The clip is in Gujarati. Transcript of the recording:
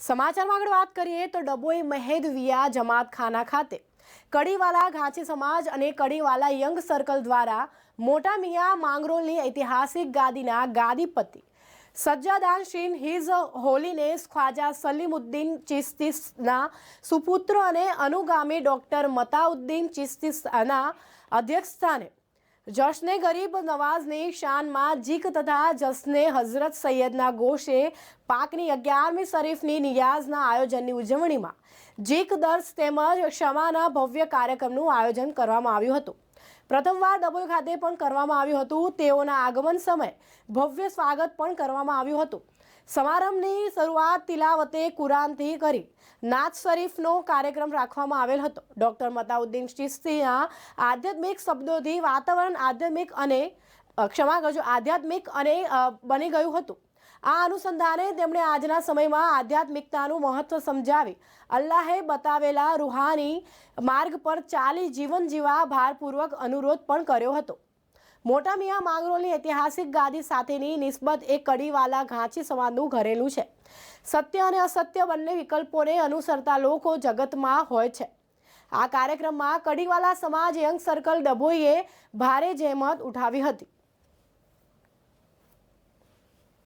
સમાચારમાં આગળ વાત કરીએ તો ડબોઈ મહેદ વિયા જમાત ખાના ખાતે કડીવાલા ઘાંચી સમાજ અને કડીવાલા યંગ સર્કલ દ્વારા મોટા મિયા માંગરોલની ઐતિહાસિક ગાદીના ગાદીપતિ સજ્જાદાન શ્રીન હિઝ હોલીનેસ ખ્વાજા સલીમુદ્દીન ચિસ્તીસના સુપુત્ર અને અનુગામી ડોક્ટર મતાઉદ્દીન ચિસ્તીસના અધ્યક્ષસ્થાને જશ્ને ગરીબ નવાઝની શાનમાં જીક તથા જશ્ને હઝરત સૈયદના ગોશે પાકની અગિયારમી શરીફની નિયાઝના આયોજનની ઉજવણીમાં જીક દર્શ તેમજ ક્ષમાના ભવ્ય કાર્યક્રમનું આયોજન કરવામાં આવ્યું હતું. પ્રથમવાર ડભોઈ ખાતે પણ કરવામાં આવ્યું હતું. તેઓના આગમન સમયે ભવ્ય સ્વાગત પણ કરવામાં આવ્યું હતું. સમારંભની શરૂઆત તિલાવતે કુરાનથી કરી નાથ શરીફનો કાર્યક્રમ રાખવામાં આવેલ હતો. ડૉક્ટર મતાઉદ્દીન ચિસ્તીના આધ્યાત્મિક શબ્દોથી વાતાવરણ આધ્યાત્મિક અને ક્ષમા કરજો. આધ્યાત્મિક અને બની ગયું હતું. આ અનુસંધાને તેમણે આજના સમયમાં આધ્યાત્મિકતાનું મહત્વ સમજાવી. અલ્લાહે બતાવેલા રૂહાની માર્ગ પર ચાલી જીવન જીવવા ભારપૂર્વક અનુરોધ પણ કર્યો હતો. મોટા મિયા માંગરોળની ઐતિહાસિક ગાદી સાથેની નિસ્બત એ કડીવાલા ઘાંચી સમાજનું ઘરેલું છે. સત્ય અને અસત્ય બંને વિકલ્પોને અનુસરતા લોકો જગતમાં હોય છે. આ કાર્યક્રમમાં કડીવાલા સમાજ યંગ સર્કલ ડભોઈએ ભારે જહેમત ઉઠાવી હતી.